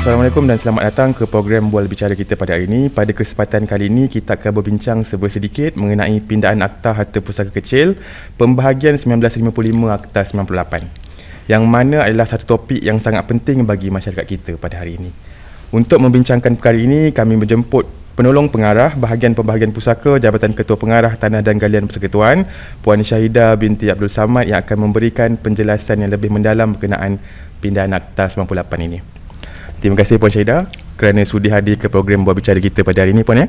Assalamualaikum dan selamat datang ke program Bual Bicara kita pada hari ini. Pada kesempatan kali ini, kita akan berbincang sedikit mengenai pindaan Akta Harta Pusaka Kecil pembahagian 1955 Akta 98 yang mana adalah satu topik yang sangat penting bagi masyarakat kita pada hari ini. Untuk membincangkan perkara ini, kami menjemput penolong pengarah bahagian pembahagian pusaka Jabatan Ketua Pengarah Tanah dan Galian Persekutuan Puan Syahidah binti Abdul Samad yang akan memberikan penjelasan yang lebih mendalam berkenaan pindaan Akta 98 ini. Terima kasih Puan Syahidah kerana sudi hadir ke program Buat Bicara kita pada hari ini Puan ya.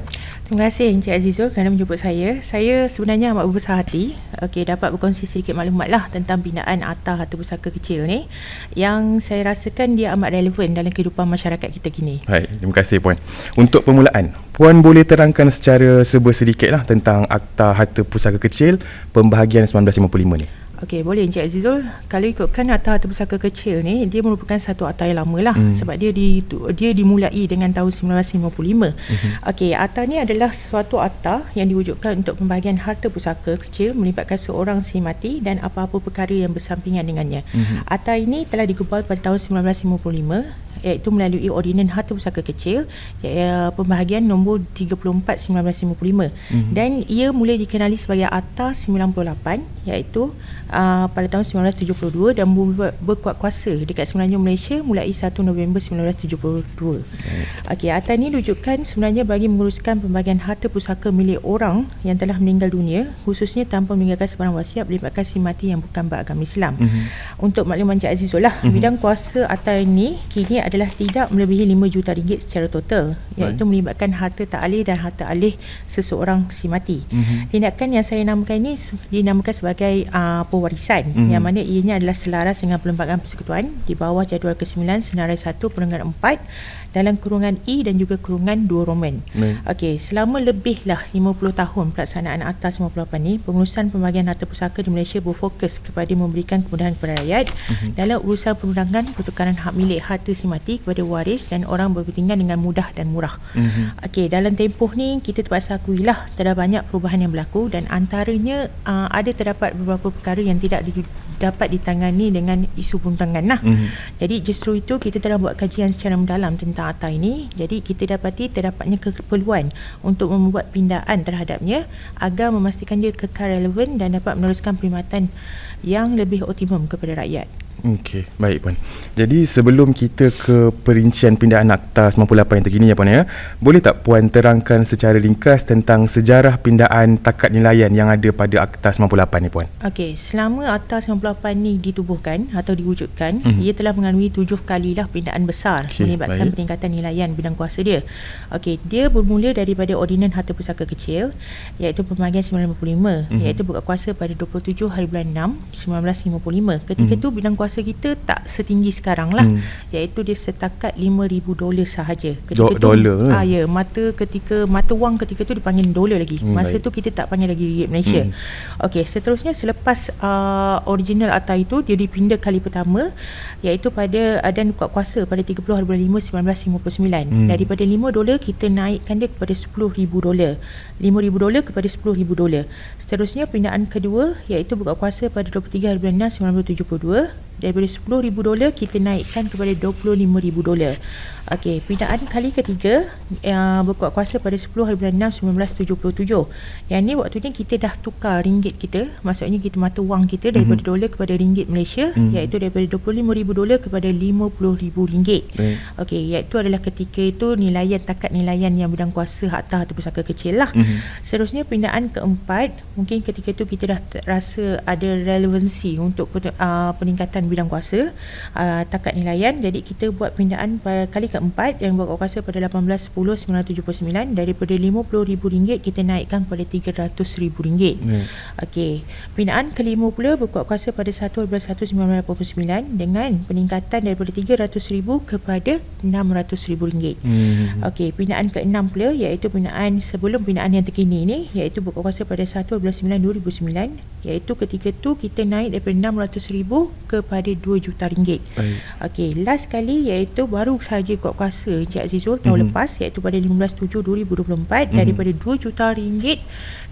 Terima kasih Encik Azizul kerana menjemput saya. Saya sebenarnya amat berbesar hati okay, dapat berkongsi sedikit maklumat lah tentang pindaan Akta Harta Pusaka Kecil ni yang saya rasakan dia amat relevan dalam kehidupan masyarakat kita kini. Baik, terima kasih Puan. Untuk permulaan, Puan boleh terangkan secara serba sedikit lah tentang Akta Harta Pusaka Kecil pembahagian 1955 ni. Okey, boleh Encik Azizul. Kalau ikutkan akta harta pusaka kecil ni, dia merupakan satu akta yang lama lah. Hmm. Sebab dia di, dia dimulai dengan tahun 1955. Hmm. Okey, akta ni adalah suatu akta yang diwujudkan untuk pembahagian harta pusaka kecil melibatkan seorang si mati dan apa-apa perkara yang bersampingan dengannya. Hmm. Akta ini telah digubal pada tahun 1955 iaitu melalui Ordinan Harta Pusaka Kecil iaitu pembahagian nombor 34 1955 mm-hmm. dan ia mulai dikenali sebagai Akta 98 iaitu uh, pada tahun 1972 dan berkuat kuasa dekat semenanjung Malaysia mulai 1 November 1972. Mm. Okey, Akta ini rujukan sebenarnya bagi menguruskan pembahagian harta pusaka milik orang yang telah meninggal dunia khususnya tanpa meninggalkan sebarang wasiat melibatkan si mati yang bukan beragama Islam. Mm-hmm. Untuk makluman Encik Azizullah, mm-hmm. bidang kuasa Akta ini kini adalah tidak melebihi 5 juta ringgit secara total iaitu melibatkan harta tak alih dan harta alih seseorang si mati. Mm-hmm. Tindakan yang saya namakan ini dinamakan sebagai uh, pewarisan mm-hmm. yang mana ianya adalah selaras dengan perlembagaan persekutuan di bawah jadual ke-9 senarai 1 perenggan 4 dalam kurungan E dan juga kurungan 2 Roman. Okey, selama lebihlah 50 tahun pelaksanaan Akta 98 ini, pengurusan pembagian harta pusaka di Malaysia berfokus kepada memberikan kemudahan kepada rakyat mm-hmm. dalam urusan perundangan pertukaran hak milik harta si mati kepada waris dan orang berkepentingan dengan mudah dan murah. Mm-hmm. Okey, dalam tempoh ni kita terpaksa akuilah terdapat banyak perubahan yang berlaku dan antaranya uh, ada terdapat beberapa perkara yang tidak di, dapat ditangani dengan isu perundangan lah. Mm-hmm. Jadi justru itu kita telah buat kajian secara mendalam tentang ATA ini. Jadi kita dapati terdapatnya keperluan untuk membuat pindaan terhadapnya agar memastikan dia kekal relevan dan dapat meneruskan perkhidmatan yang lebih optimum kepada rakyat. Okey, baik puan. Jadi sebelum kita ke perincian pindaan akta 98 yang terkini ya puan ya, boleh tak puan terangkan secara ringkas tentang sejarah pindaan takat nilaian yang ada pada akta 98 ni puan? Okey, selama akta 98 ni ditubuhkan atau diwujudkan, mm-hmm. ia telah mengalami tujuh kalilah pindaan besar okay, melibatkan baik. peningkatan nilaian bidang kuasa dia. Okey, dia bermula daripada Ordinan Harta Pusaka Kecil iaitu pembahagian 1955 mm-hmm. iaitu buka kuasa pada 27 hari bulan 6 1955. Ketika mm-hmm. tu bidang kuasa kuasa kita tak setinggi sekarang lah. Hmm. iaitu dia setakat 5000 dolar sahaja. Ketika Do- tu dolar ah ya mata ketika mata wang ketika tu dipanggil dolar lagi. Hmm, masa baik. tu kita tak panggil lagi ringgit Malaysia. Hmm. okey seterusnya selepas uh, original atau itu dia dipindah kali pertama iaitu pada uh, dan kuasa pada 30 hari bulan 5 1959 hmm. daripada 5 dolar kita naikkan dia kepada 10000 dolar. 5000 dolar kepada 10000 dolar. Seterusnya pindaan kedua iaitu buka kuasa pada 23 hari bulan 6 1972 daripada 10,000 dolar kita naikkan kepada 25,000 dolar. Okey, pindaan kali ketiga uh, berkuat kuasa pada 10 hari bulan 6 1977. Yang ni waktu ni kita dah tukar ringgit kita, maksudnya kita mata wang kita daripada mm-hmm. dolar kepada ringgit Malaysia mm-hmm. iaitu daripada 25,000 dolar kepada 50,000 ringgit. Mm. Okey, iaitu adalah ketika itu nilaian takat nilaian yang bidang kuasa harta atau pusaka kecil lah. Mm-hmm. Seterusnya pindaan keempat, mungkin ketika itu kita dah rasa ada relevansi untuk uh, peningkatan bidang kuasa uh, takat nilaian jadi kita buat pindaan pada kali keempat yang berkuat kuasa pada 18.10.1979 daripada RM50,000 kita naikkan kepada RM300,000 hmm. Okey. Pindaan kelima pula berkuat kuasa pada 1.11.1989 dengan peningkatan daripada RM300,000 kepada RM600,000 hmm. Okey. Pindaan keenam pula iaitu pindaan sebelum pindaan yang terkini ni iaitu berkuat kuasa pada 1.12.2009 iaitu ketika tu kita naik daripada RM600,000 kepada RM2 juta ringgit. Okey. Last kali iaitu baru sahaja kuat kuasa Encik Azizul tahun mm-hmm. lepas iaitu pada 15 7 2024 mm-hmm. daripada 2 juta ringgit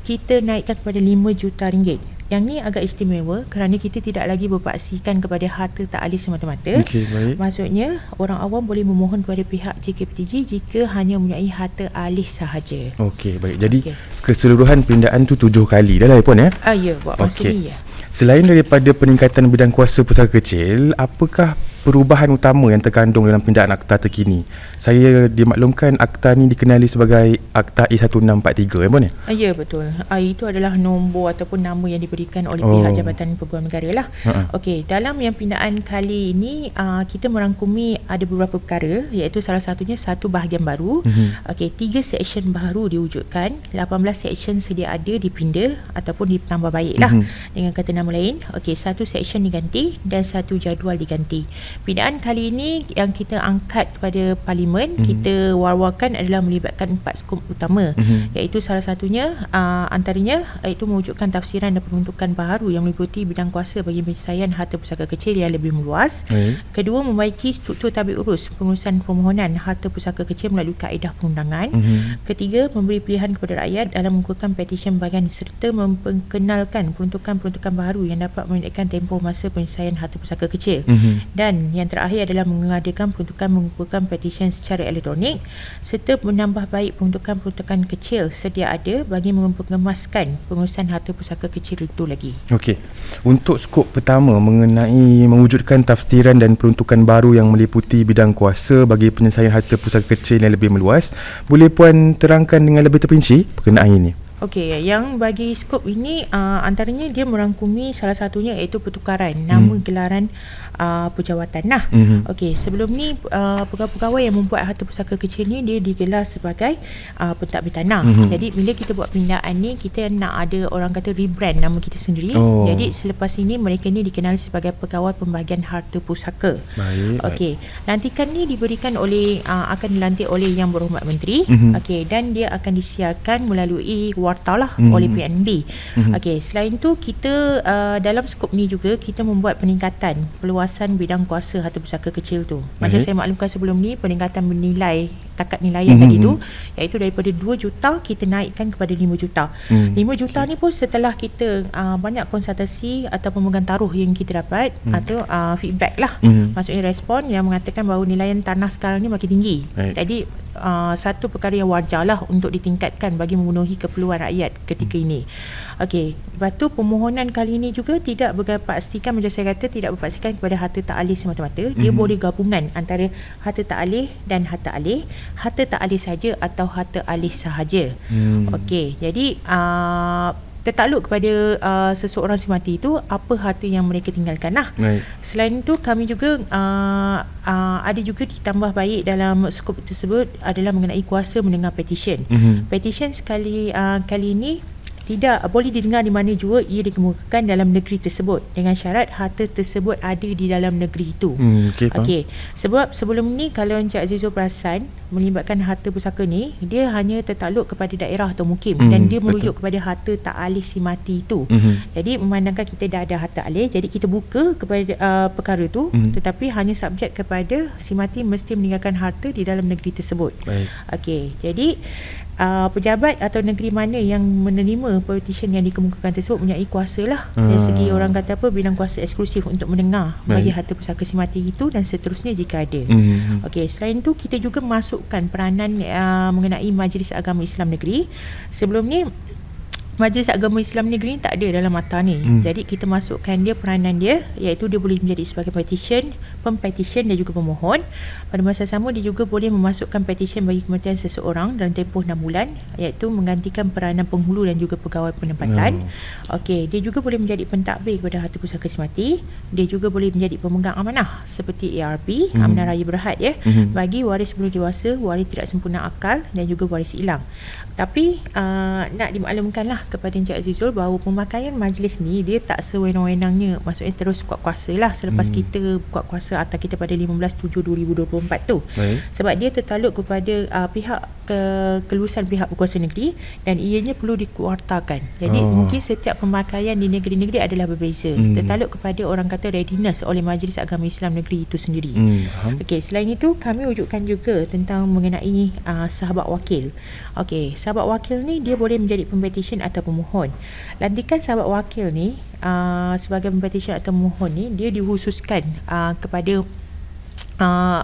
kita naikkan kepada 5 juta ringgit yang ni agak istimewa kerana kita tidak lagi berpaksikan kepada harta tak alih semata-mata. Okey, baik. Maksudnya orang awam boleh memohon kepada pihak JKPTG jika hanya mempunyai harta alih sahaja. Okey, baik. Jadi Okey. keseluruhan pindaan tu tujuh kali dah lah ya Puan ya? Ah ya, buat masa Okey. ni ya. Selain daripada peningkatan bidang kuasa pusaka kecil, apakah perubahan utama yang terkandung dalam pindaan akta terkini? Saya dimaklumkan akta ni dikenali sebagai Akta E1643 ya Puan ya? Ah, ya betul. Ah, itu adalah nombor ataupun nama yang diberikan oleh Oh. pihak Jabatan Peguam Negara lah. Ha-ha. Okey, dalam yang pindaan kali ini ah, kita merangkumi ada beberapa perkara iaitu salah satunya satu bahagian baru. Mhm. Okey, tiga seksyen baru diwujudkan, 18 seksyen sedia ada dipinda ataupun ditambah baik lah Mhm. dengan kata nama lain. Okey, satu seksyen diganti dan satu jadual diganti. Pindaan kali ini yang kita angkat kepada parlimen Mhm. kita war-warkan adalah melibatkan empat skop utama Mhm. iaitu salah satunya uh, antaranya iaitu mewujudkan tafsiran dan peruntukan baharu yang meliputi bidang kuasa bagi penyelesaian harta pusaka kecil yang lebih meluas. Baik. Kedua, membaiki struktur tabik urus pengurusan permohonan harta pusaka kecil melalui kaedah perundangan. Mhm. Ketiga, memberi pilihan kepada rakyat dalam mengukuhkan petisyen bahagian serta memperkenalkan peruntukan-peruntukan baharu yang dapat memendekkan tempoh masa penyelesaian harta pusaka kecil. Mhm. Dan yang terakhir adalah mengadakan peruntukan mengukuhkan petisyen secara elektronik serta menambah baik peruntukan-peruntukan kecil sedia ada bagi mengemaskan pengurusan harta pusaka kecil itu lagi. Okey. Untuk skop pertama mengenai mewujudkan tafsiran dan peruntukan baru yang meliputi bidang kuasa bagi penyelesaian harta pusaka kecil yang lebih meluas, boleh puan terangkan dengan lebih terperinci berkenaan ini? Okey, yang bagi skop ini uh, antaranya dia merangkumi salah satunya iaitu pertukaran nama gelaran uh, pejawatan. Nah, Mhm. okey, sebelum ni uh, pegawai-pegawai yang membuat harta pusaka kecil ni dia digelar sebagai uh, pentadbir tanah. Mhm. Jadi bila kita buat pindaan ni kita nak ada orang kata rebrand nama kita sendiri. Oh. Jadi selepas ini mereka ni dikenali sebagai pegawai pembahagian harta pusaka. Baik. Okey, lantikan ni diberikan oleh uh, akan dilantik oleh Yang Berhormat Menteri. Mhm. Okey, dan dia akan disiarkan melalui warta lah Mhm. oleh PNB. Mhm. Okey, selain tu kita uh, dalam skop ni juga kita membuat peningkatan peluasan bidang kuasa harta pusaka kecil tu. Macam Baik. saya maklumkan sebelum ni peningkatan bernilai takat nilaian Mhm. tadi tu iaitu daripada 2 juta kita naikkan kepada 5 juta. Hmm. 5 juta ni pun setelah kita uh, banyak konsultasi atau pemegang taruh yang kita dapat Hmm. atau uh, feedback lah Mhm. maksudnya respon yang mengatakan bahawa nilaian tanah sekarang ni makin tinggi. Baik. Jadi uh, satu perkara yang wajar lah untuk ditingkatkan bagi memenuhi keperluan rakyat ketika ini. Okey, lepas tu permohonan kali ini juga tidak berpastikan macam saya kata tidak berpastikan kepada harta tak alih semata-mata. Dia Mhm. boleh gabungan antara harta tak alih dan harta alih, harta tak alih saja atau harta alih sahaja. Hmm. Okey, jadi uh, tertakluk kepada uh, seseorang si mati itu apa harta yang mereka tinggalkan lah. Baik. Selain itu kami juga uh, uh, ada juga ditambah baik dalam skop tersebut adalah mengenai kuasa mendengar petition. Mhm. Petition sekali uh, kali ini tidak boleh didengar di mana jua ia dikemukakan dalam negeri tersebut dengan syarat harta tersebut ada di dalam negeri itu. Hmm, okey. Okey, sebab sebelum ni kalau Encik Azizul perasan melibatkan harta pusaka ni, dia hanya tertakluk kepada daerah atau mukim Hmm, dan dia betul. merujuk kepada harta tak alih si mati itu. Mhm. Jadi memandangkan kita dah ada harta alih, jadi kita buka kepada uh, perkara tu Mhm. tetapi hanya subjek kepada si mati mesti meninggalkan harta di dalam negeri tersebut. Baik. Okey, jadi uh, pejabat atau negeri mana yang menerima petition yang dikemukakan tersebut mempunyai kuasa lah dari Ah. segi orang kata apa bidang kuasa eksklusif untuk mendengar bagi Baik. harta pusaka si mati itu dan seterusnya jika ada. Mhm. Okey, selain tu kita juga masukkan peranan uh, mengenai Majlis Agama Islam Negeri. Sebelum ni Majlis Agama Islam Negeri ni tak ada dalam mata ni. Hmm. Hmm. Jadi kita masukkan dia peranan dia iaitu dia boleh menjadi sebagai petition, pempetition dan juga pemohon. Pada masa sama dia juga boleh memasukkan petition bagi kematian seseorang dalam tempoh 6 bulan iaitu menggantikan peranan penghulu dan juga pegawai penempatan. Oh. Okey, dia juga boleh menjadi pentadbir kepada harta pusaka semati. Dia juga boleh menjadi pemegang amanah seperti ARP, Hmm. hmm. Amanah Raya Berhad ya, Mhm. bagi waris belum dewasa, waris tidak sempurna akal dan juga waris hilang. Tapi uh, nak dimaklumkanlah kepada Encik Azizul bahawa pemakaian majlis ni dia tak sewenang-wenangnya maksudnya terus kuat kuasa lah selepas Hmm. kita kuat kuasa atas kita pada 15/7/2024 tu. Baik. Sebab dia tertakluk kepada uh, pihak ke kelulusan pihak berkuasa negeri dan ianya perlu dikuartakan. Jadi Oh. mungkin setiap pemakaian di negeri-negeri adalah berbeza. Hmm. Tertakluk kepada orang kata readiness oleh Majlis Agama Islam Negeri itu sendiri. Hmm. Okey, selain itu kami wujudkan juga tentang mengenai uh, sahabat wakil. Okey, sahabat wakil ni dia boleh menjadi pempetition atau pemohon. Lantikan sahabat wakil ni uh, sebagai pempetition atau pemohon ni dia dikhususkan uh, kepada uh,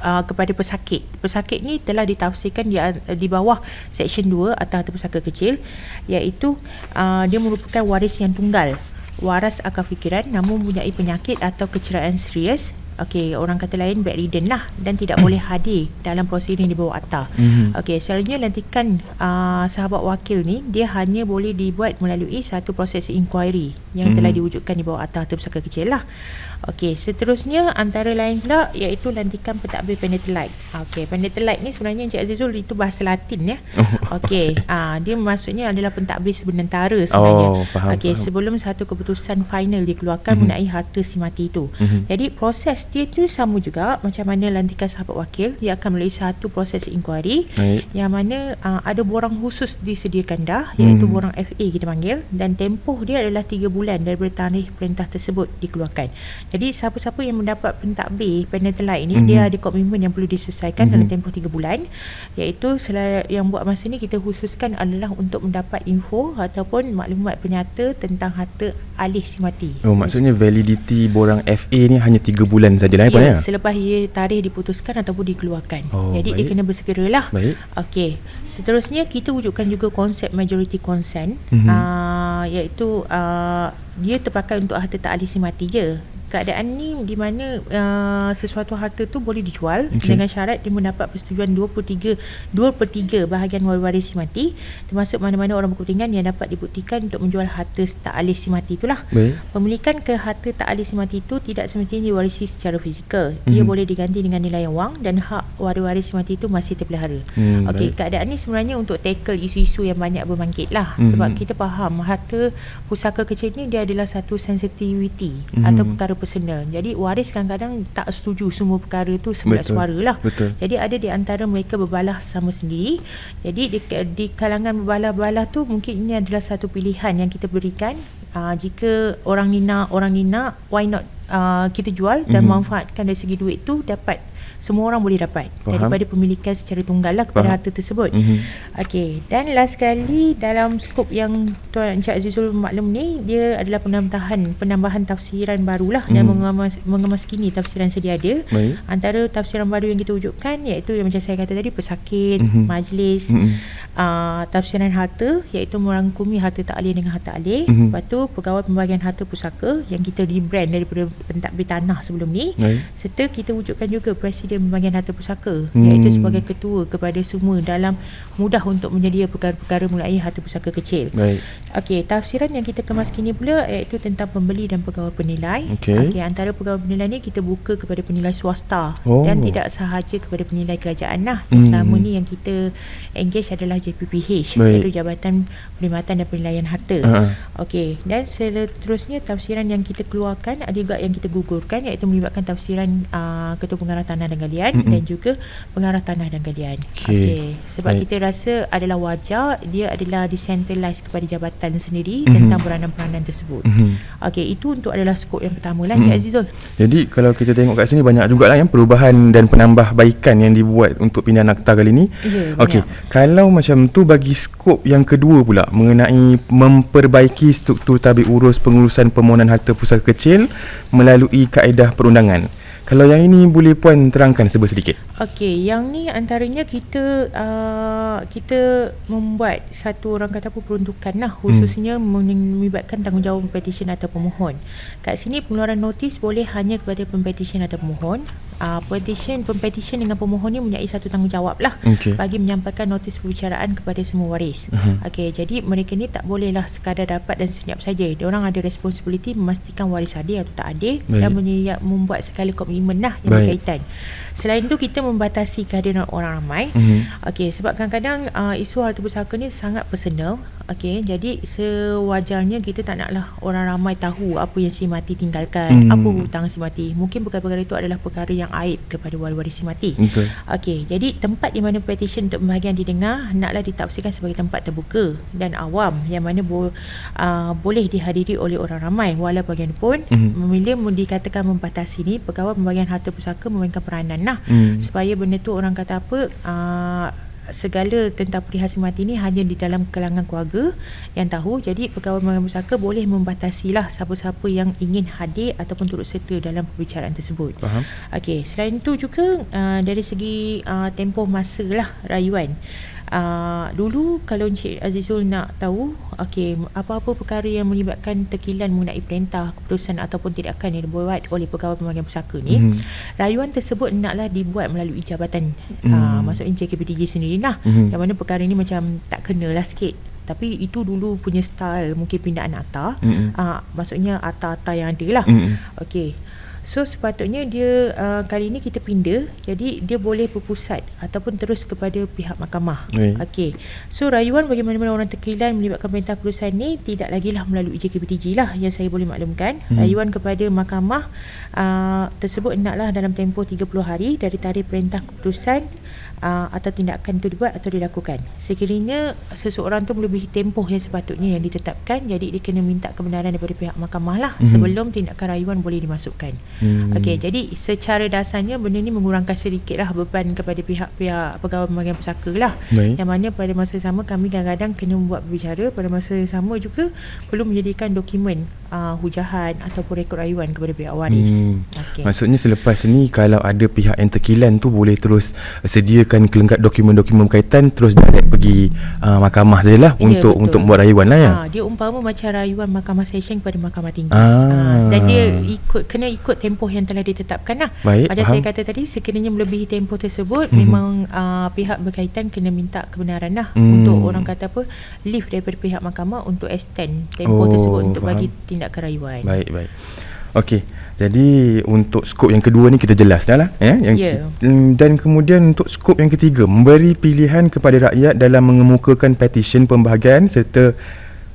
uh, kepada pesakit. Pesakit ni telah ditafsirkan di di bawah section 2 atau harta pusaka kecil iaitu uh, dia merupakan waris yang tunggal. Waras akal fikiran namun mempunyai penyakit atau kecederaan serius Okey, orang kata lain bedridden lah dan tidak boleh hadir dalam prosedur di bawah akta. Mm-hmm. Okey, selalunya lantikan uh, sahabat wakil ni dia hanya boleh dibuat melalui satu proses inquiry yang mm-hmm. telah diwujudkan di bawah akta terbesar kecil lah. Okey, seterusnya antara lain pula iaitu lantikan pentadbir penetelite. Okey, penetelite ni sebenarnya Encik Azizul itu bahasa Latin ya. Oh, Okey, okay. uh, dia maksudnya adalah pentadbir sebenarnya sebenarnya. Oh, faham. Okey, sebelum satu keputusan final dikeluarkan mm-hmm. mengenai harta si mati itu. Mm-hmm. Jadi proses dia tu sama juga macam mana lantikan sahabat wakil, dia akan melalui satu proses inquiry Baik. yang mana uh, ada borang khusus disediakan dah iaitu mm. borang FA kita panggil dan tempoh dia adalah 3 bulan daripada tarikh perintah tersebut dikeluarkan. Jadi siapa-siapa yang mendapat pentadbir penetelite ini mm-hmm. dia ada komitmen yang perlu diselesaikan mm-hmm. dalam tempoh 3 bulan iaitu yang buat masa ni kita khususkan adalah untuk mendapat info ataupun maklumat penyata tentang harta alih si mati. Oh maksudnya validity borang FA ni hanya 3 bulan sajalah ya, ya selepas ia tarikh diputuskan ataupun dikeluarkan. Oh, Jadi baik. dia kena bersegeralah. Baik. Okey. Seterusnya kita wujudkan juga konsep majority consent mm-hmm. uh, iaitu uh, dia terpakai untuk harta tak alih si mati je keadaan ni di mana uh, sesuatu harta tu boleh dijual okay. dengan syarat dia mendapat persetujuan 23 2 per 3 bahagian waris si mati termasuk mana-mana orang berkepentingan yang dapat dibuktikan untuk menjual harta tak alih si mati itulah Baik. pemilikan ke harta tak alih si mati itu tidak semestinya diwarisi secara fizikal mm-hmm. ia boleh diganti dengan nilai wang dan hak waris si mati itu masih terpelihara mm, Okey, keadaan ni sebenarnya untuk tackle isu-isu yang banyak berbangkit lah mm-hmm. sebab kita faham harta pusaka kecil ni dia adalah satu sensitivity mm-hmm. atau perkara personal. Jadi waris kadang-kadang tak setuju semua perkara tu sebelah suara lah. Betul. Jadi ada di antara mereka berbalah sama sendiri. Jadi di, di kalangan berbalah-balah tu mungkin ini adalah satu pilihan yang kita berikan. Uh, jika orang ni nak, orang ni nak, why not uh, kita jual dan mm-hmm. manfaatkan dari segi duit tu dapat semua orang boleh dapat Faham. daripada pemilikan secara tunggal lah kepada Faham. harta tersebut. Mm-hmm. Okey, dan last sekali dalam skop yang Tuan Encik Azizul maklum ni dia adalah penambahan penambahan tafsiran barulah mm-hmm. dan mhm. mengemas mengemaskini tafsiran sedia ada. Baik. Antara tafsiran baru yang kita wujudkan iaitu yang macam saya kata tadi pesakit, mm-hmm. majlis, mm-hmm. uh, tafsiran harta iaitu merangkumi harta tak alih dengan harta alih. Mm-hmm. Lepas tu pegawai pembagian harta pusaka yang kita rebrand daripada pentadbir tanah sebelum ni. Baik. Serta kita wujudkan juga presiden dia pembagian harta pusaka hmm. iaitu sebagai ketua kepada semua dalam mudah untuk menyedia perkara-perkara mulai harta pusaka kecil. Baik. Okey, tafsiran yang kita kemas kini pula iaitu tentang pembeli dan pegawai penilai. Okey, okay, antara pegawai penilai ni kita buka kepada penilai swasta oh. dan tidak sahaja kepada penilai kerajaan lah. Hmm. Selama ni yang kita engage adalah JPPH Baik. iaitu Jabatan Perkhidmatan dan Penilaian Harta. Uh-huh. Okey, dan seterusnya tafsiran yang kita keluarkan ada juga yang kita gugurkan iaitu melibatkan tafsiran uh, Ketua Pengarah Tanah dan galian mm-hmm. dan juga pengarah tanah dan galian. Okey. Okay. Sebab Baik. kita rasa adalah wajar dia adalah decentralized kepada jabatan sendiri mm-hmm. tentang peranan-peranan tersebut. Mm-hmm. Okey, itu untuk adalah skop yang pertama lah mm-hmm. Azizul. Jadi kalau kita tengok kat sini banyak jugalah yang perubahan dan penambahbaikan yang dibuat untuk pindahan akta kali ini. Ya, Okey, kalau macam tu bagi skop yang kedua pula mengenai memperbaiki struktur tabik urus pengurusan permohonan harta pusaka kecil melalui kaedah perundangan. Kalau yang ini boleh puan terangkan sebab sedikit. Okey, yang ni antaranya kita uh, kita membuat satu orang kata apa peruntukan lah khususnya hmm. melibatkan tanggungjawab petition atau pemohon. Kat sini pengeluaran notis boleh hanya kepada petition atau pemohon uh, petition pempetition dengan pemohon ni mempunyai satu tanggungjawab lah okay. bagi menyampaikan notis perbicaraan kepada semua waris. Uh-huh. Okey, jadi mereka ni tak bolehlah sekadar dapat dan senyap saja. Dia orang ada responsibility memastikan waris adil atau tak adil Baik. dan menyiap, membuat sekali komitmen lah yang Baik. berkaitan. Selain itu kita membatasi kehadiran orang ramai. Uh-huh. Okey, sebab kadang-kadang uh, isu harta pusaka ni sangat personal. Okey, jadi sewajarnya kita tak naklah orang ramai tahu apa yang si mati tinggalkan, uh-huh. apa hutang si mati. Mungkin perkara-perkara itu adalah perkara yang aib kepada waris mati. Betul. Okey, jadi tempat di mana petition untuk pembahagian didengar naklah ditafsirkan sebagai tempat terbuka dan awam yang mana bo, uh, boleh dihadiri oleh orang ramai walau bagaimanapun mm-hmm. memilih dikatakan membatasi ni pegawai pembahagian harta pusaka memainkan peranan lah mm. supaya benda tu orang kata apa uh, segala tentang perihal mati ni hanya di dalam kalangan keluarga yang tahu. Jadi pegawai pemegang pusaka boleh membatasilah siapa-siapa yang ingin hadir ataupun turut serta dalam perbicaraan tersebut. Faham. Okey, selain itu juga uh, dari segi uh, tempoh masa lah rayuan. Uh, dulu kalau Encik Azizul nak tahu okey apa-apa perkara yang melibatkan tekilan mengenai perintah keputusan ataupun tindakan yang dibuat oleh pegawai pembagian pusaka ni Mhm. rayuan tersebut hendaklah dibuat melalui jabatan Mhm. uh, maksudnya JKPTJ sendiri lah Mhm. yang mana perkara ni macam tak kena lah sikit tapi itu dulu punya style mungkin pindaan akta Mhm. uh, maksudnya akta-akta yang ada lah Mhm. Okey. So sepatutnya dia uh, kali ini kita pindah jadi dia boleh berpusat ataupun terus kepada pihak mahkamah. Baik. Okey. So rayuan bagi mana-mana orang terkelilan melibatkan perintah keputusan ni tidak lagi lah melalui JKPTJ lah yang saya boleh maklumkan. Hmm. Rayuan kepada mahkamah uh, tersebut hendaklah dalam tempoh 30 hari dari tarikh perintah keputusan uh, atau tindakan itu dibuat atau dilakukan. Sekiranya seseorang tu melebihi tempoh yang sepatutnya yang ditetapkan jadi dia kena minta kebenaran daripada pihak mahkamah lah Mhm. sebelum tindakan rayuan boleh dimasukkan. Hmm. Okey, jadi secara dasarnya benda ni mengurangkan sedikitlah beban kepada pihak-pihak pegawai pembagian pusaka lah. Baik. Yang mana pada masa sama kami kadang-kadang kena membuat berbicara pada masa yang sama juga perlu menyediakan dokumen uh, hujahan ataupun rekod rayuan kepada pihak waris. Hmm. Okey. Maksudnya selepas ni kalau ada pihak yang terkilan tu boleh terus sediakan kelengkap dokumen-dokumen berkaitan terus direct pergi uh, mahkamah sajalah Ya, untuk betul. untuk buat rayuan lah ya. Ha, dia umpama macam rayuan mahkamah session kepada mahkamah tinggi. Ah. Ha, dan dia ikut kena ikut tempoh yang telah ditetapkan lah. Baik, Macam faham. saya kata tadi sekiranya melebihi tempoh tersebut Mhm. memang uh, pihak berkaitan kena minta kebenaran lah Hmm. untuk orang kata apa leave daripada pihak mahkamah untuk extend tempoh Oh, tersebut untuk faham. bagi tindakan rayuan. Baik, baik. Okey. Jadi untuk skop yang kedua ni kita jelas dah lah ya yang Ya. ki- mm, dan kemudian untuk skop yang ketiga memberi pilihan kepada rakyat dalam mengemukakan petisyen pembahagian serta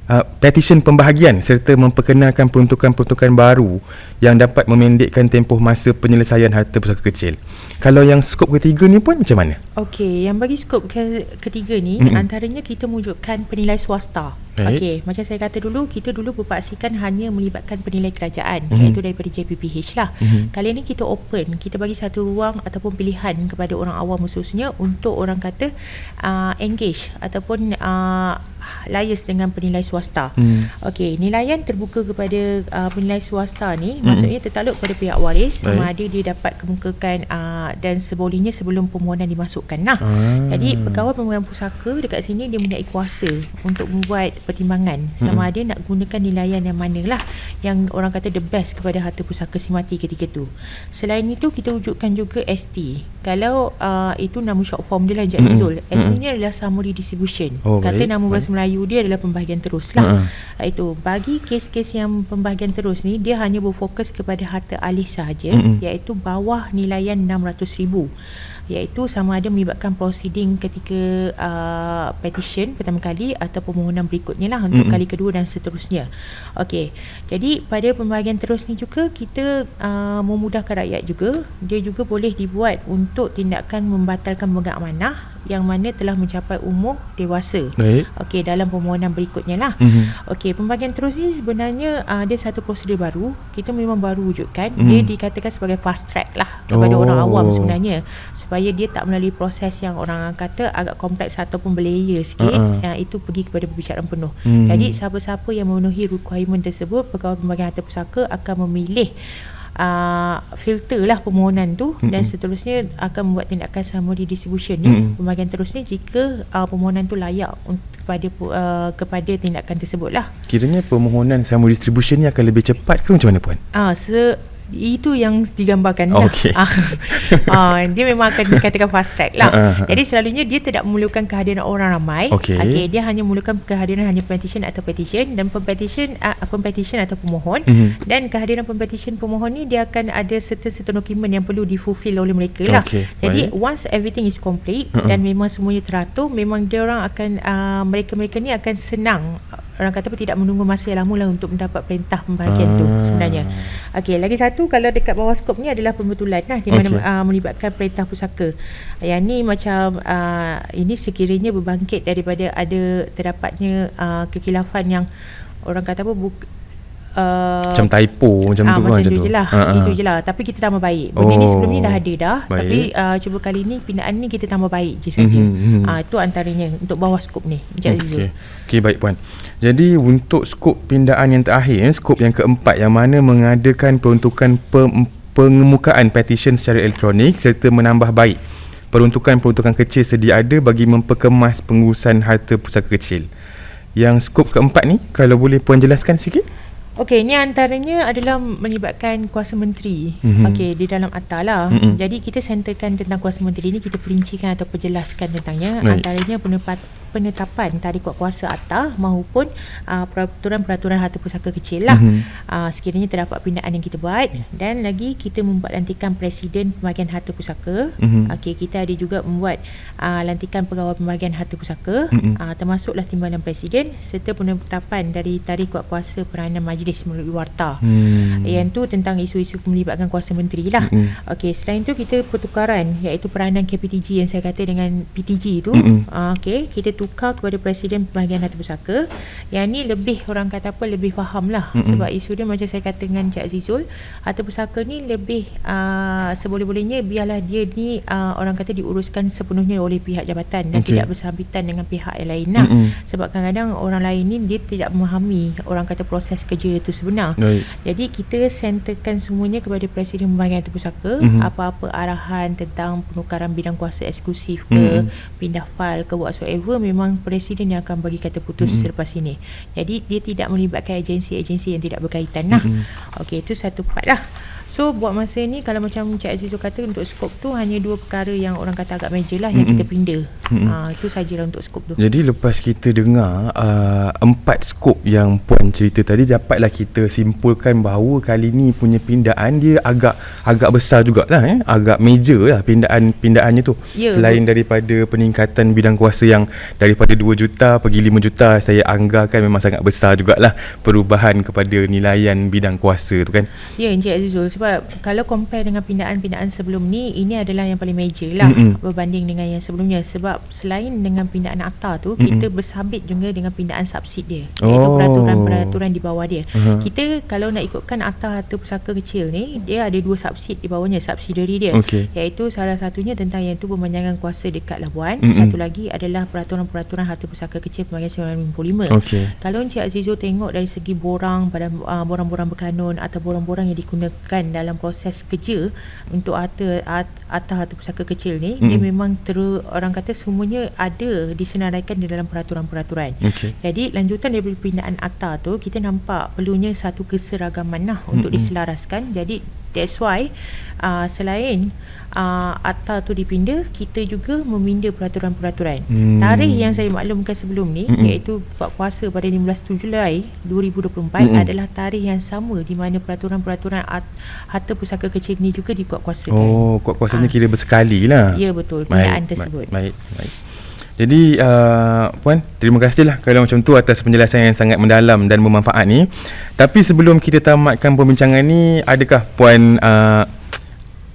uh, petisyen pembahagian serta memperkenalkan peruntukan-peruntukan baru yang dapat memendekkan tempoh masa penyelesaian harta pusaka kecil. Kalau yang skop ketiga ni pun macam mana? Okey, yang bagi skop ke- ketiga ni Mm-mm. antaranya kita mewujudkan penilai swasta. Baik. Okey, macam saya kata dulu, kita dulu berpaksikan hanya melibatkan penilai kerajaan Mhm. iaitu daripada JPPH lah. Mhm. Kali ini kita open, kita bagi satu ruang ataupun pilihan kepada orang awam khususnya untuk orang kata uh, engage ataupun uh, liaise dengan penilai swasta. Hmm. Okey, nilaian terbuka kepada uh, penilai swasta ni Mm-mm. maksudnya tertakluk pada pihak waris Baik. sama ada dia dapat kemukakan uh, dan sebolehnya sebelum permohonan dimasukkan. Nah, Ah. jadi pegawai pemegang pusaka dekat sini dia mempunyai kuasa untuk membuat pertimbangan sama ada nak gunakan nilaian yang manalah yang orang kata the best kepada harta pusaka si mati ketika tu. Selain itu kita wujudkan juga ST. Kalau uh, itu nama short form dia lah Mm-mm. Azizul. ST Mm-mm. ni adalah summary distribution. Oh, Kata baik. nama bahasa Melayu dia adalah pembahagian terus lah. Ha-ha. Itu bagi kes-kes yang pembahagian terus ni dia hanya berfokus kepada harta alih sahaja Mm-mm. iaitu bawah nilaian 600,000 iaitu sama ada melibatkan proceeding ketika uh, petition pertama kali atau permohonan berikutnya lah untuk Mm-mm. kali kedua dan seterusnya. Okey. Jadi pada pembahagian terus ni juga kita uh, memudahkan rakyat juga dia juga boleh dibuat untuk tindakan membatalkan pemegang amanah yang mana telah mencapai umur dewasa. Baik. Okey dalam permohonan berikutnya lah. Mhm. Okey, pembagian terus ni sebenarnya uh, dia satu prosedur baru. Kita memang baru wujudkan. Hmm. Dia dikatakan sebagai fast track lah kepada Oh. orang awam sebenarnya supaya dia tak melalui proses yang orang kata agak kompleks ataupun berlayer sikit. Uh-uh. Uh, itu pergi kepada pembicaraan penuh. Hmm. Jadi siapa-siapa yang memenuhi requirement tersebut, pegawai pembagian harta pusaka akan memilih Uh, filter lah permohonan tu Mm-mm. dan seterusnya akan membuat tindakan summary distribution ni Mm-mm. pembagian terusnya jika uh, permohonan tu layak un- kepada uh, kepada tindakan tersebut lah Kiranya permohonan sama distribution ni akan lebih cepat ke macam mana puan? Ah, se itu yang digambarkan lah. Okey. Ah, ah, dia memang akan dikatakan fast track lah. Ah, ah, ah. Jadi selalunya dia tidak memerlukan kehadiran orang ramai. Okey. Okey, dia hanya memerlukan kehadiran hanya petition atau petition dan pempetition uh, pempetition atau pemohon Mhm. dan kehadiran pempetition pemohon ni dia akan ada serta-serta dokumen yang perlu difulfill oleh mereka lah. Okey, Jadi baik. once everything is complete Uh-uh. dan memang semuanya teratur, memang dia orang akan uh, mereka-mereka ni akan senang orang kata apa tidak menunggu masa yang lama lah untuk mendapat perintah pembahagian tu Ah. sebenarnya. Okey, lagi satu kalau dekat bawah skop ni adalah pembetulan lah di mana Okey. uh, melibatkan perintah pusaka. Yang ni macam uh, ini sekiranya berbangkit daripada ada terdapatnya uh, kekilafan yang orang kata apa buk, uh, Macam typo macam ah, tu kan macam macam tu tu. je lah Ha, ha. Itu je lah Tapi kita tambah baik Benda ni Oh, sebelum ni dah ada dah baik. Tapi uh, cuba kali ni Pindaan ni kita tambah baik je saja. Mhm, mhm. Ah, Itu antaranya Untuk bawah skop ni Encik Azizul Okey. Okey baik puan. Jadi untuk skop pindaan yang terakhir, eh, skop yang keempat yang mana mengadakan peruntukan pem- pengemukaan petition secara elektronik serta menambah baik peruntukan-peruntukan kecil sedia ada bagi memperkemas pengurusan harta pusaka kecil. Yang skop keempat ni kalau boleh puan jelaskan sikit? Okey, ini antaranya adalah melibatkan kuasa menteri. Mhm. Mm-hmm. Okey, di dalam akta lah. Mhm. Mm-hmm. Jadi kita senterkan tentang kuasa menteri ni kita perincikan atau perjelaskan tentangnya Baik. antaranya penepat, penetapan tarikh kuat kuasa akta maupun uh, peraturan-peraturan harta pusaka kecil lah. Mhm. Mm-hmm. Uh, sekiranya terdapat pindaan yang kita buat dan lagi kita membuat lantikan presiden pembahagian harta pusaka. Mhm. Mm-hmm. Okey, kita ada juga membuat uh, lantikan pegawai pembahagian harta pusaka Mhm. mm-hmm. uh, termasuklah timbalan presiden serta penetapan dari tarikh kuat kuasa peranan majlis melalui warta. Hmm. Yang tu tentang isu-isu melibatkan kuasa menteri lah. Mm-mm. Okey, selain tu kita pertukaran iaitu peranan KPTG yang saya kata dengan PTG tu. Mm-mm. Uh, Okey, kita tukar kepada Presiden Pembahagian Harta Pusaka. Yang ni lebih orang kata apa lebih faham lah Mm-mm. sebab isu dia macam saya kata dengan Cik Azizul, Harta Pusaka ni lebih uh, seboleh-bolehnya biarlah dia ni uh, orang kata diuruskan sepenuhnya oleh pihak jabatan dan Okey. tidak bersahabitan dengan pihak yang lain lah. Mm-mm. Sebab kadang-kadang orang lain ni dia tidak memahami orang kata proses kerja itu sebenar. Baik. Jadi kita senterkan semuanya kepada Presiden Pembahagian Harta Pusaka Mhm. apa-apa arahan tentang penukaran bidang kuasa eksklusif ke Mhm. pindah file ke whatsoever memang Presiden yang akan bagi kata putus Mhm. selepas ini. Jadi dia tidak melibatkan agensi-agensi yang tidak berkaitan lah. Mhm. Okey itu satu part lah. So buat masa ni kalau macam Cik Azizul kata untuk skop tu hanya dua perkara yang orang kata agak major lah yang Mhm. kita pindah. Ah itu sajalah untuk skop tu. Jadi lepas kita dengar uh, empat skop yang puan cerita tadi dapatlah kita simpulkan bahawa kali ni punya pindaan dia agak agak besar jugalah eh agak major lah pindaan pindaannya tu Ya, selain daripada peningkatan bidang kuasa yang daripada 2 juta pergi 5 juta saya anggarkan memang sangat besar jugalah perubahan kepada nilaian bidang kuasa tu kan Ya Encik Azizul sebab kalau compare dengan pindaan-pindaan sebelum ni ini adalah yang paling major lah Mm-mm. berbanding dengan yang sebelumnya sebab selain dengan pindaan akta tu Mm-mm. kita bersabit juga dengan pindaan subsid dia iaitu Oh. peraturan-peraturan di bawah dia. Aha. Kita kalau nak ikutkan akta harta pusaka kecil ni dia ada dua subsid di bawahnya subsidiary dia Okey. iaitu salah satunya tentang yang tu pemanjangan kuasa dekat labuan Mm-mm. satu lagi adalah peraturan-peraturan harta pusaka kecil pembagian 1955 Okey. kalau Encik Azizul tengok dari segi borang pada uh, borang-borang berkanun atau borang-borang yang digunakan dalam proses kerja untuk harta hat- harta harta pusaka kecil ni mm. dia Mm-mm. memang ter orang kata semuanya ada disenaraikan di dalam peraturan-peraturan. Okey. Jadi lanjutan daripada pindaan akta tu kita nampak perlunya satu keseragaman lah untuk Mm-mm. diselaraskan. Jadi that's why uh, selain uh, akta tu dipindah kita juga meminda peraturan-peraturan. Hmm. Tarikh yang saya maklumkan sebelum ni Mm-mm. iaitu kuat kuasa pada 15 Julai 2024 Mm-mm. adalah tarikh yang sama di mana peraturan-peraturan at- harta pusaka kecil ni juga dikuat kuasakan. Oh, kuat kuasanya Ah. kira bersekali lah. Ya betul pindaan tersebut. Baik, baik. Jadi uh, puan, terima kasihlah kalau macam tu atas penjelasan yang sangat mendalam dan bermanfaat ni. Tapi sebelum kita tamatkan perbincangan ni, adakah puan uh,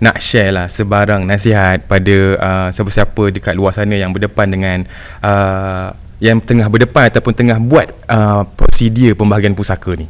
nak share lah sebarang nasihat pada uh, siapa-siapa dekat luar sana yang berdepan dengan uh, yang tengah berdepan ataupun tengah buat uh, prosedur pembahagian pusaka ni.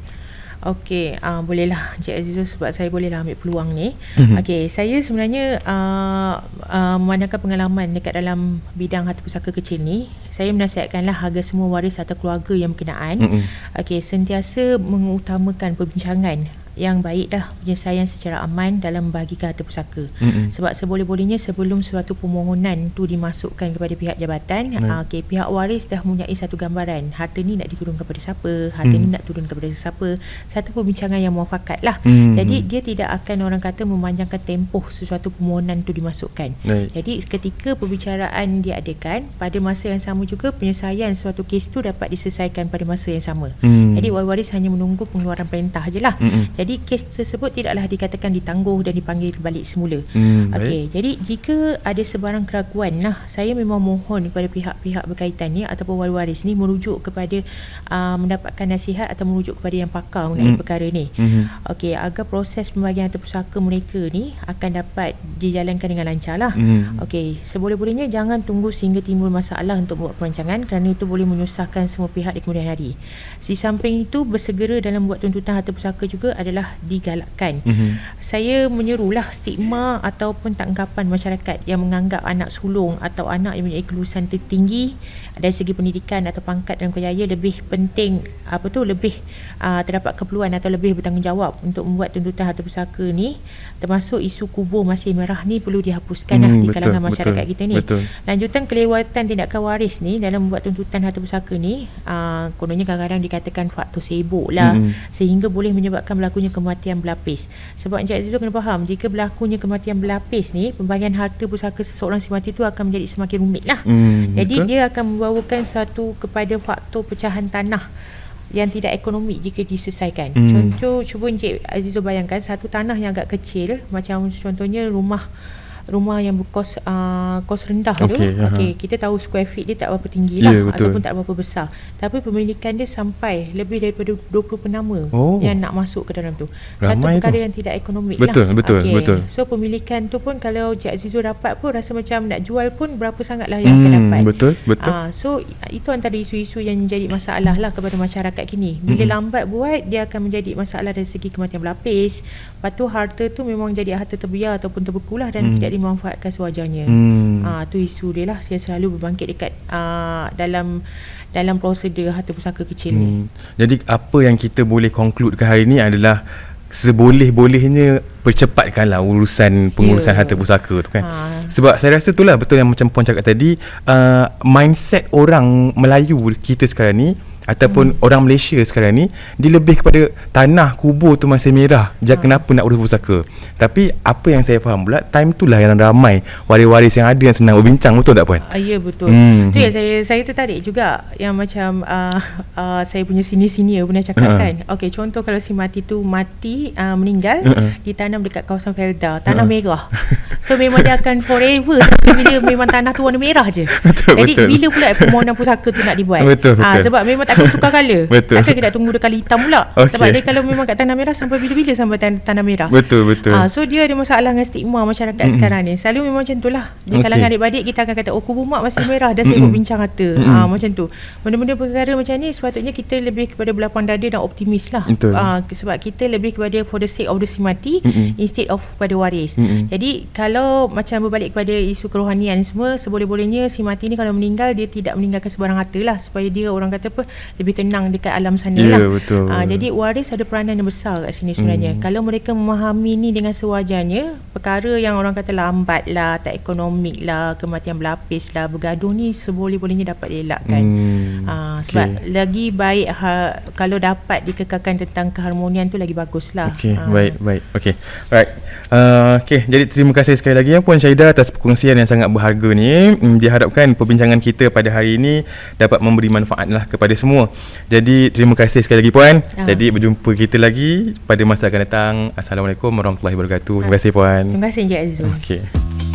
Okey, uh, bolehlah Cik Azizul sebab saya bolehlah ambil peluang ni. Mhm. Okey, saya sebenarnya uh, uh, memandangkan pengalaman dekat dalam bidang harta pusaka kecil ni, saya menasihatkanlah harga semua waris atau keluarga yang berkenaan. Mm-mm. Okey, sentiasa mengutamakan perbincangan yang baik dah penyelesaian secara aman dalam membahagikan harta pusaka. Mm-mm. Sebab seboleh-bolehnya sebelum suatu permohonan tu dimasukkan kepada pihak jabatan, Baik. uh, okay, pihak waris dah mempunyai satu gambaran harta ni nak diturun kepada siapa, harta Hmm. ni nak turun kepada siapa. Satu perbincangan yang muafakat lah. Hmm. Jadi dia tidak akan orang kata memanjangkan tempoh sesuatu permohonan tu dimasukkan. Baik. Jadi ketika perbicaraan diadakan, pada masa yang sama juga penyelesaian suatu kes tu dapat diselesaikan pada masa yang sama. Hmm. Jadi waris hanya menunggu pengeluaran perintah je lah. Mm-mm. Jadi Jadi kes tersebut tidaklah dikatakan ditangguh dan dipanggil balik semula. Hmm, Okey, jadi jika ada sebarang keraguan, nah saya memang mohon kepada pihak-pihak berkaitan ni ataupun wali-waris ni merujuk kepada uh, mendapatkan nasihat atau merujuk kepada yang pakar mengenai Hmm. perkara ni. Mhm. Okey, agar proses pembagian harta pusaka mereka ni akan dapat dijalankan dengan lancar lah. Mhm. Okey, seboleh-bolehnya jangan tunggu sehingga timbul masalah untuk buat perancangan kerana itu boleh menyusahkan semua pihak di kemudian hari. Di samping itu, bersegera dalam buat tuntutan harta pusaka juga adalah digalakkan. Mhm. Saya menyerulah stigma ataupun tanggapan masyarakat yang menganggap anak sulung atau anak yang mempunyai kelulusan tertinggi dari segi pendidikan atau pangkat dalam kerjaya lebih penting apa tu lebih uh, terdapat keperluan atau lebih bertanggungjawab untuk membuat tuntutan harta pusaka ni termasuk isu kubur masih merah ni perlu dihapuskan lah Hmm, di betul, kalangan masyarakat betul, kita ni. betul. Lanjutan kelewatan tindakan waris ni dalam membuat tuntutan harta pusaka ni uh, kononnya kadang-kadang dikatakan faktor sibuk lah Mm. sehingga boleh menyebabkan berlakunya kematian berlapis. Sebab Encik Azizul kena faham jika berlakunya kematian berlapis ni pembagian harta pusaka seseorang si mati tu akan menjadi semakin rumit lah. Hmm, Jadi betul. dia akan membawakan satu kepada faktor pecahan tanah yang tidak ekonomik jika diselesaikan. Hmm. Contoh cuba Encik Azizul bayangkan satu tanah yang agak kecil macam contohnya rumah rumah yang berkos uh, kos rendah Okey, tu aha. okey kita tahu square feet dia tak berapa tinggi lah Ya, betul. ataupun tak berapa besar tapi pemilikan dia sampai lebih daripada 20 penama Oh. yang nak masuk ke dalam tu satu perkara tu. yang tidak ekonomik Betul, lah betul, Okey. betul. so pemilikan tu pun kalau Cik Azizul dapat pun rasa macam nak jual pun berapa sangat lah yang akan Hmm, dapat betul, betul. Ah, so itu antara isu-isu yang menjadi masalah lah kepada masyarakat kini. Bila Mm-mm. lambat buat dia akan menjadi masalah dari segi kematian berlapis. Lepas tu harta tu memang jadi harta terbiar ataupun terbekulah dan Mm. tidak dimanfaatkan sewajarnya. Hmm. Ah tu isu dia lah saya selalu berbangkit dekat ah, dalam dalam prosedur harta pusaka kecil ni. Hmm. Jadi apa yang kita boleh concludekan hari ni adalah seboleh-bolehnya percepatkanlah urusan pengurusan Ya. harta pusaka tu kan. Ha. Sebab saya rasa itulah betul yang macam puan cakap tadi uh, mindset orang Melayu kita sekarang ni ataupun hmm. orang Malaysia sekarang ni dia lebih kepada tanah kubur tu masih merah. Jangan Ha. kenapa nak urus pusaka. Tapi apa yang saya faham pula time itulah yang ramai waris-waris yang ada yang senang berbincang betul tak puan? Ah, ya betul. Hmm. Hmm. Tu yang saya saya tertarik juga yang macam uh, uh, saya punya senior-senior pernah cakap Ha. kan. Okey, contoh kalau si mati tu mati uh, meninggal Ha. ditanam dekat kawasan Felda, tanah Ha. merah. So memang dia akan forever bila memang tanah tu warna merah je. Betul, Jadi betul. bila pula permohonan pusaka tu nak dibuat? Betul, betul. sebab memang takkan tukar colour. Betul. Takkan kita nak tunggu dia kali hitam pula. Okey. Sebab dia kalau memang kat tanah merah sampai bila-bila sampai tan- tanah merah. Betul betul. Ah, so dia ada masalah dengan stigma masyarakat mm sekarang ni. Selalu memang macam tu lah. Di kalangan adik-beradik kita akan kata oh kubur mak masih merah dah sibuk Mm-mm. bincang harta. Mm-mm. Ah macam tu. Benda-benda perkara macam ni sepatutnya kita lebih kepada berlapang dada dan optimis lah. Betul. Ah sebab kita lebih kepada for the sake of the si mati Mm-mm. instead of pada waris. Mm-mm. Jadi kalau macam berbalik kepada isu kerohanian ni semua seboleh-bolehnya si mati ni kalau meninggal dia tidak meninggalkan sebarang harta lah supaya dia orang kata apa lebih tenang dekat alam sana Ya, lah. betul. Ah, jadi waris ada peranan yang besar kat sini sebenarnya. Hmm. Kalau mereka memahami ni dengan sewajarnya, perkara yang orang kata lambat lah, tak ekonomik lah, kematian berlapis lah, bergaduh ni seboleh-bolehnya dapat dielakkan. Hmm, Ah, sebab okey. lagi baik ha, kalau dapat dikekalkan tentang keharmonian tu lagi bagus lah. Okey, Ah. baik, baik. Okey. Alright. Uh, okey, jadi terima kasih sekali lagi ya Puan Syahidah atas perkongsian yang sangat berharga ni. Hmm, diharapkan perbincangan kita pada hari ini dapat memberi manfaat lah kepada semua. Jadi terima kasih sekali lagi Puan. Ah. Jadi berjumpa kita lagi pada masa akan datang. Assalamualaikum warahmatullahi wabarakatuh. Terima kasih Puan. Terima kasih Encik Azizul. Okey.